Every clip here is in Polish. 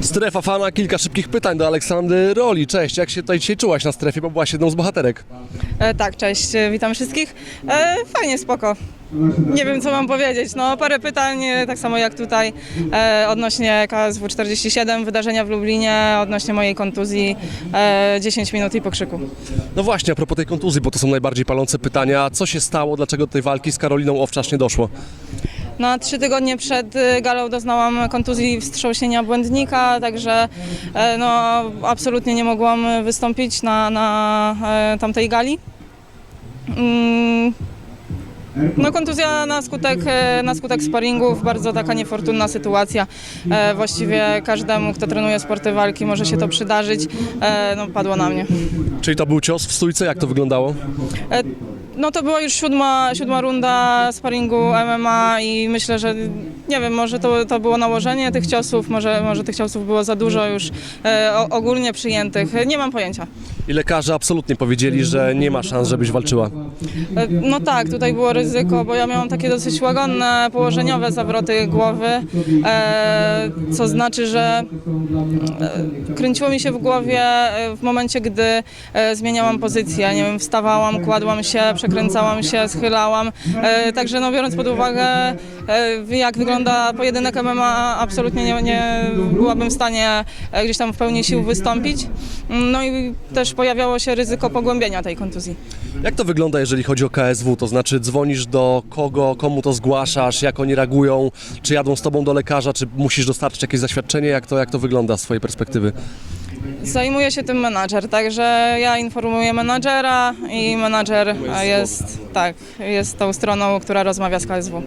Strefa fana, kilka szybkich pytań do Aleksandry Roli. Cześć, jak się tutaj dzisiaj czułaś na strefie, bo byłaś jedną z bohaterek? E, tak, cześć, witam wszystkich. E, fajnie, spoko. Nie wiem, co mam powiedzieć. No, parę pytań, e, tak samo jak tutaj, e, odnośnie KSW 47, wydarzenia w Lublinie, odnośnie mojej kontuzji, e, 10 minut i pokrzyku. No właśnie, a propos tej kontuzji, bo to są najbardziej palące pytania. Co się stało, dlaczego do tej walki z Karoliną Owczarz nie doszło? Na trzy tygodnie przed e, galą doznałam kontuzji wstrząsienia błędnika, także e, no, absolutnie nie mogłam wystąpić na, na e, tamtej gali. Mm, No kontuzja na skutek, e, na skutek sparingów, bardzo taka niefortunna sytuacja. E, Właściwie każdemu, kto trenuje sporty walki może się to przydarzyć. E, No padło na mnie. Czyli to był cios w stójce, jak to wyglądało? No to była już siódma, siódma runda sparingu MMA i myślę, że nie wiem, może to, to było nałożenie tych ciosów, może, może tych ciosów było za dużo już e, o- ogólnie przyjętych. Nie mam pojęcia. I lekarze absolutnie powiedzieli, że nie ma szans, żebyś walczyła. E, No tak, tutaj było ryzyko, bo ja miałam takie dosyć łagodne, położeniowe zawroty głowy, e, co znaczy, że e, kręciło mi się w głowie e, w momencie, gdy e, zmieniałam pozycję. Nie wiem, wstawałam, kładłam się, przekręcałam się, schylałam. E, Także no, biorąc pod uwagę, e, jak wygląda pojedynek MMA, absolutnie nie, nie byłabym w stanie e, gdzieś tam w pełni sił wystąpić. No i też pojawiało się ryzyko pogłębienia tej kontuzji. Jak to wygląda, jeżeli chodzi o KSW? To znaczy dzwonisz do kogo, komu to zgłaszasz, jak oni reagują, czy jadą z tobą do lekarza, czy musisz dostarczyć jakieś zaświadczenie? Jak to, jak to wygląda z twojej perspektywy? Zajmuje się tym menadżer, także ja informuję menadżera i menadżer jest, tak, jest tą stroną, która rozmawia z KSW.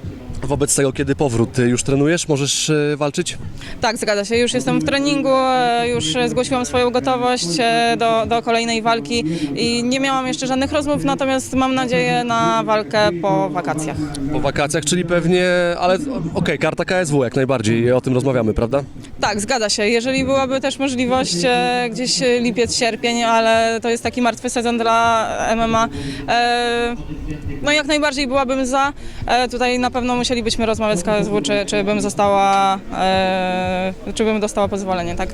Wobec tego, kiedy powrót, ty już trenujesz, możesz e, walczyć? Tak, zgadza się, już jestem w treningu, e, już zgłosiłam swoją gotowość e, do, do kolejnej walki i nie miałam jeszcze żadnych rozmów, natomiast mam nadzieję na walkę po wakacjach. Po wakacjach, czyli pewnie, ale okej, karta KSW jak najbardziej, o tym rozmawiamy, prawda? Tak, zgadza się. Jeżeli byłaby też możliwość gdzieś lipiec, sierpień, ale to jest taki martwy sezon dla MMA, no jak najbardziej byłabym za. Tutaj na pewno musielibyśmy rozmawiać z KSW, czy, czy bym została, e, czy bym dostała pozwolenie, tak?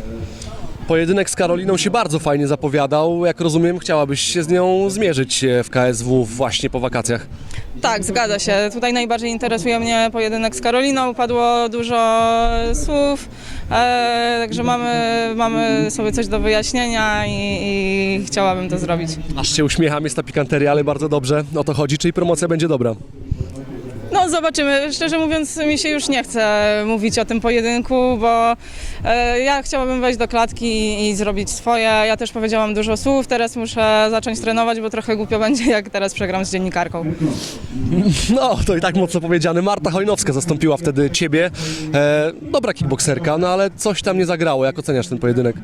Pojedynek z Karoliną się bardzo fajnie zapowiadał. Jak rozumiem, chciałabyś się z nią zmierzyć e, w KSW właśnie po wakacjach. Tak, zgadza się. Tutaj najbardziej interesuje mnie pojedynek z Karoliną. Padło dużo słów, e, także mamy, mamy sobie coś do wyjaśnienia i, i chciałabym to zrobić. Aż się uśmiecham, jest ta pikanteria, ale bardzo dobrze o to chodzi, czyli promocja będzie dobra. No zobaczymy. Szczerze mówiąc mi się już nie chce mówić o tym pojedynku, bo e, ja chciałabym wejść do klatki i, zrobić swoje. Ja też powiedziałam dużo słów, teraz muszę zacząć trenować, bo trochę głupio będzie jak teraz przegram z dziennikarką. No, to i tak mocno powiedziane. Marta Hojnowska zastąpiła wtedy ciebie. E, dobra kickbokserka, no ale coś tam nie zagrało. Jak oceniasz ten pojedynek?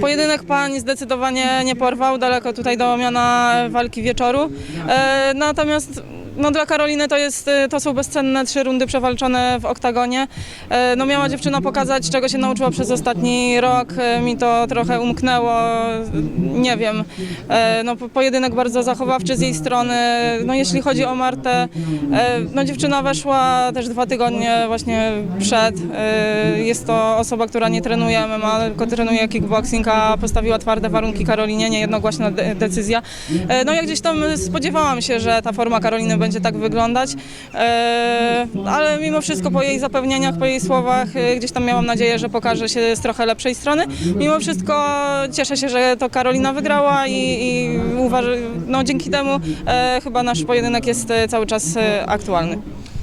Pojedynek pań zdecydowanie nie porwał, daleko tutaj do miana walki wieczoru. E, natomiast no, dla Karoliny to, jest, e, to są bezcenne trzy rundy przewalczone w oktagonie. E, no, miała dziewczyna pokazać, czego się nauczyła przez ostatni rok. E, mi to trochę umknęło. Nie wiem. E, no, po- pojedynek bardzo zachowawczy z jej strony. No, jeśli chodzi o Martę, no, dziewczyna weszła też dwa tygodnie właśnie przed. Jest to osoba, która nie trenuje MMA, tylko trenuje kickboxing, a postawiła twarde warunki Karolinie, niejednogłośna de- decyzja. No ja gdzieś tam spodziewałam się, że ta forma Karoliny będzie tak wyglądać, e, ale mimo wszystko po jej zapewnieniach, po jej słowach, e, gdzieś tam miałam nadzieję, że pokaże się z trochę lepszej strony. Mimo wszystko cieszę się, że to Karolina wygrała i, i uważam, no dzięki temu e, chyba nasz pojedynek jest cały czas aktualny.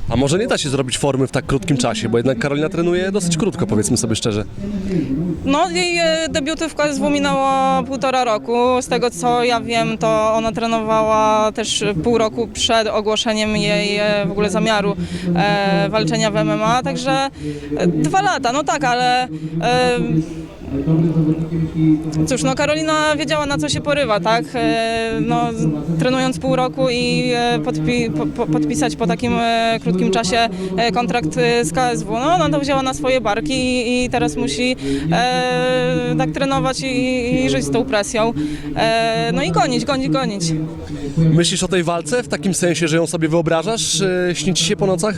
A może nie da się zrobić formy w tak krótkim czasie, bo jednak Karolina trenuje dosyć krótko, powiedzmy sobie szczerze. No, jej e, debiuty w KSW minęło półtora roku. Z tego co ja wiem, to ona trenowała też pół roku przed ogłoszeniem jej e, w ogóle zamiaru e, walczenia w MMA, także e, dwa lata, no tak, ale e, Cóż, no Karolina wiedziała na co się porywa, tak? E, No, trenując pół roku i e, podpi po, po, podpisać po takim e, krótkim czasie e, kontrakt e, z KSW, no ona to wzięła na swoje barki i, i teraz musi e, tak trenować i, i żyć z tą presją. E, no i gonić, gonić, gonić. Myślisz o tej walce w takim sensie, że ją sobie wyobrażasz? Yy, Śni ci się po nocach?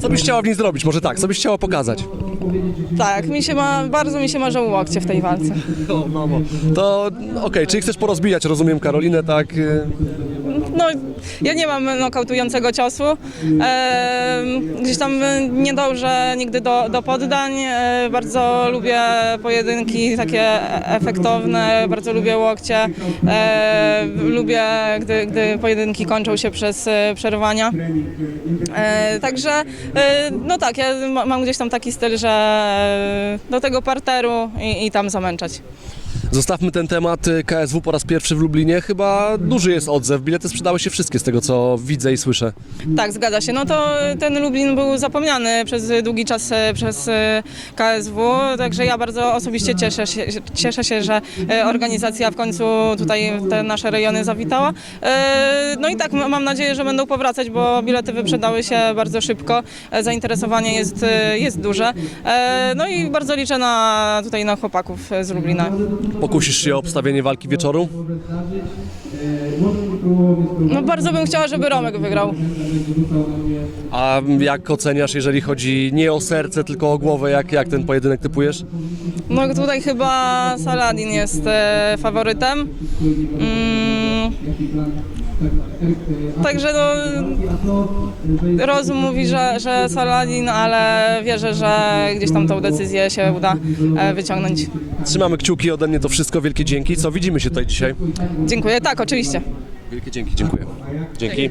Co byś chciała w niej zrobić? Może tak, co byś chciała pokazać? Tak, mi się ma, bardzo mi się marzą łokcie w tej walce. To okej, czyli chcesz porozbijać, rozumiem, Karolinę, tak? No, ja nie mam nokautującego ciosu. E, gdzieś tam nie dążę nigdy do, do poddań. E, bardzo lubię pojedynki takie efektowne, bardzo lubię łokcie. E, lubię, gdy, gdy pojedynki kończą się przez e, przerwania. E, także, e, no tak, ja ma- mam gdzieś tam taki styl, że do tego parteru i, i tam zamęczać. Zostawmy ten temat. Yy, KSW po raz pierwszy w Lublinie. Chyba duży jest odzew. Bilety sprzedały się wszystkie z tego, co widzę i słyszę. Tak, zgadza się. No to ten Lublin był zapomniany przez długi czas e, przez e, KSW, także ja bardzo osobiście cieszę się, cieszę się że organizacja w końcu tutaj te nasze rejony zawitała. No i tak mam nadzieję, że będą powracać, bo bilety wyprzedały się bardzo szybko, E, zainteresowanie jest, jest duże. E, No i bardzo liczę na tutaj na chłopaków z Lublina. Pokusisz się o obstawienie walki wieczoru? No bardzo bym chciała, żeby Romek wygrał. A jak oceniasz, jeżeli chodzi nie o serce, tylko o głowę, jak, jak ten pojedynek typujesz? No tutaj chyba Saladin jest e, faworytem. Mm. Także no, rozum mówi, że, że Saladin, ale wierzę, że gdzieś tam tą decyzję się uda e, wyciągnąć. Trzymamy kciuki ode mnie, to wszystko. Wielkie dzięki. Co, widzimy się tutaj dzisiaj? Dziękuję. Tak, oczywiście. Wielkie dzięki, dziękuję. Dzięki.